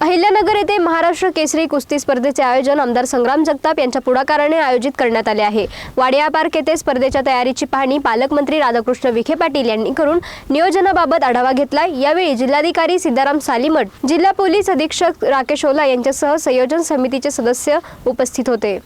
अहिल्यानगर येथे महाराष्ट्र केसरी कुस्ती स्पर्धेचे आयोजन आमदार संग्राम जगताप यांच्या पुढाकाराने आयोजित करण्यात आले आहे. वाडिया पार्क येथे स्पर्धेच्या तयारीची पाहणी पालकमंत्री राधाकृष्ण विखे पाटील यांनी करून नियोजनाबाबत आढावा घेतला. यावेळी जिल्हाधिकारी सिद्धाराम सालीमठ जिल्हा पोलीस अधीक्षक राकेश ओला यांच्यासह संयोजन समितीचे सदस्य उपस्थित होते.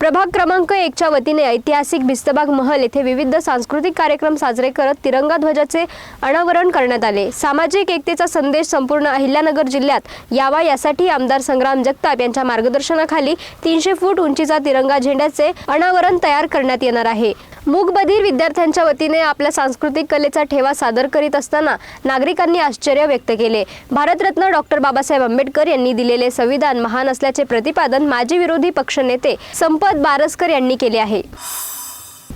प्रभाग क्रमांक एकच्या वतीने ऐतिहासिक भिस्तबाग महल येथे विविध सांस्कृतिक कार्यक्रम साजरे करत तिरंगा ध्वजाचे अनावरण करण्यात आले. सामाजिक एकतेचा संदेश संपूर्ण अहिल्यानगर जिल्ह्यात यावा यासाठी आमदार संग्राम जगताप यांच्या मार्गदर्शनाखाली तीनशे फूट उंचीचा तिरंगा झेंड्याचे अनावरण तयार करण्यात येणार आहे. मूकबधीर विद्यार्थ्यांच्या वतीने आपल्या सांस्कृतिक कलेचा ठेवा सादर करीत असताना नागरिकांनी आश्चर्य व्यक्त केले. भारतरत्न डॉक्टर बाबासाहेब आंबेडकर यांनी दिलेले संविधान महान असल्याचे प्रतिपादन माजी विरोधी पक्षनेते संपत बारसकर यांनी केले आहे.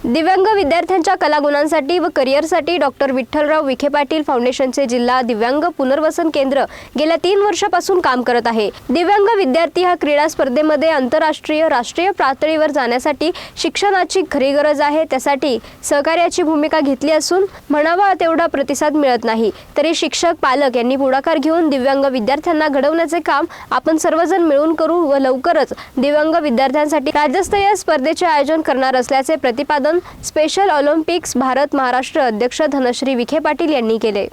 दिव्यांग विद्यार्थ्यांच्या कलागुणांसाठी व करिअरसाठी डॉक्टर विठ्ठलराव विखे पाटील फाउंडेशनचे जिल्हा दिव्यांग पुनर्वसन केंद्र गेल्या तीन वर्षापासून काम करत आहे. दिव्यांग विद्यार्थी हा क्रीडा स्पर्धेमध्ये आंतरराष्ट्रीय राष्ट्रीय पातळीवर जाण्यासाठी शिक्षणाची खरी गरज आहे. त्यासाठी सहकार्याची भूमिका घेतली असून म्हणावा तेवढा प्रतिसाद मिळत नाही. तरी शिक्षक पालक यांनी पुढाकार घेऊन दिव्यांग विद्यार्थ्यांना घडवण्याचे काम आपण सर्वजण मिळून करू व लवकरच दिव्यांग विद्यार्थ्यांसाठी राज्यस्तरीय स्पर्धेचे आयोजन करणार असल्याचे प्रतिपादन स्पेशल ऑलिम्पिक्स भारत महाराष्ट्र अध्यक्ष धनश्री विखे पाटील यांनी केले.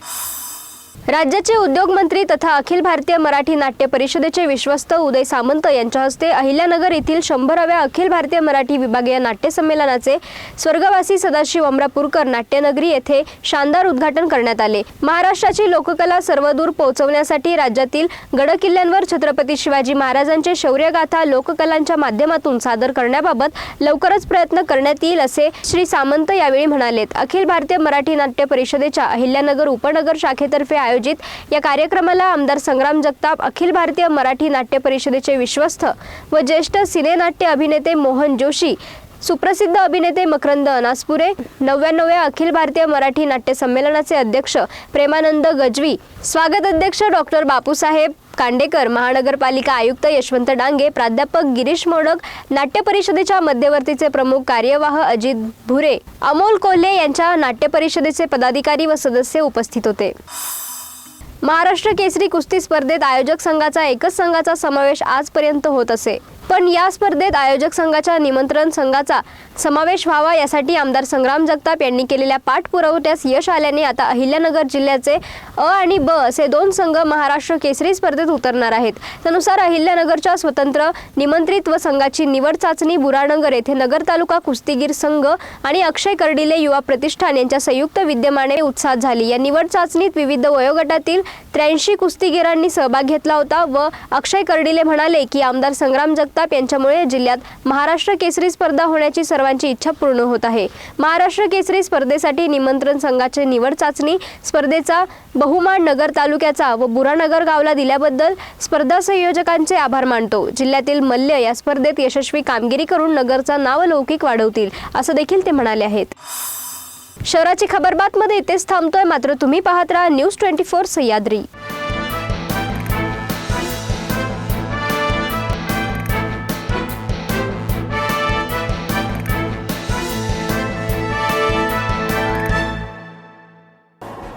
राज्याचे उद्योगमंत्री तथा अखिल भारतीय मराठी नाट्य परिषदेचे विश्वस्त उदय सामंत यांच्या हस्ते अहिल्यानगर येथील शंभराव्या अखिल भारतीय मराठी विभागीय नाट्य संमेलनाचे स्वर्गवासी सदाशिव अमरापूरकर नाट्यनगरी येथे शानदार उद्घाटन करण्यात आले. महाराष्ट्राची लोककला सर्वदूर पोहोचवण्यासाठी राज्यातील गडकिल्ल्यांवर छत्रपती शिवाजी महाराजांचे शौर्यगाथा लोककलांच्या माध्यमातून सादर करण्याबाबत लवकरच प्रयत्न करण्यात येईल असे श्री सामंत यावेळी म्हणालेत. अखिल भारतीय मराठी नाट्य परिषदेच्या अहिल्यानगर उपनगर शाखेतर्फे आयोजित. या कार्यक्रमाला आमदार संग्राम जगताप अखिल भारतीय मराठी नाट्य परिषदेचे विश्वस्त व ज्येष्ठ सिनेनाट्य अभिनेते मोहन जोशी सुप्रसिद्ध अभिनेते मकरंद अनासपुरे नव्याण्णव्या अखिल भारतीय मराठी नाट्य संमेलनाचे अध्यक्ष प्रेमानंद गजवी स्वागत अध्यक्ष डॉक्टर बापूसाहेब कांडेकर महानगरपालिका आयुक्त यशवंत डांगे प्राध्यापक गिरीश मोडक नाट्य परिषदेच्या मध्यवर्तीचे प्रमुख कार्यवाह अजित भुरे अमोल कोल्हे यांच्या नाट्य परिषदेचे पदाधिकारी व सदस्य उपस्थित होते. महाराष्ट्र केसरी कुस्ती स्पर्धेत आयोजक संघाचा एकच संघाचा समावेश आजपर्यंत होत असे. पण या स्पर्धेत आयोजक संघाच्या निमंत्रण संघाचा समावेश व्हावा यासाठी आमदार संग्राम जगताप यांनी केलेल्या पाठपुरवठ्यास यश आल्याने आता अहिल्यानगर जिल्ह्याचे अ आणि ब असे दोन संघ महाराष्ट्र केसरी स्पर्धेत उतरणार आहेत. त्यानुसार अहिल्यानगरच्या स्वतंत्र निमंत्रित व संघाची निवड चाचणी बुरानगर येथे नगर तालुका कुस्तीगीर संघ आणि अक्षय कर्डिले युवा प्रतिष्ठान यांच्या संयुक्त विद्यमाने उत्साहात झाली. या निवड चाचणीत विविध वयोगटातील त्र्याऐंशी कुस्तीगीरांनी सहभाग घेतला होता व अक्षय कर्डिले म्हणाले की आमदार संग्राम जगताप यांच्यामुळे जिल्ह्यात महाराष्ट्र केसरी स्पर्धा होण्याची सर्वांची इच्छा पूर्ण होत आहे. महाराष्ट्र केसरी स्पर्धेसाठी निमंत्रण संघाची निवड चाचणी स्पर्धेचा बहुमान नगर तालुक्याचा व बुरानगर गावला दिल्याबद्दल स्पर्धा संयोजकांचे आभार मानतो. जिल्ह्यातील मल्ल्य या स्पर्धेत यशस्वी कामगिरी करून नगरचा नावलौकिक वाढवतील असं देखील ते म्हणाले आहेत. शहराची खबरबातमध्ये इथेच थांबतोय. मात्र तुम्ही पाहत राहा न्यूज ट्वेंटी फोर सह्याद्री.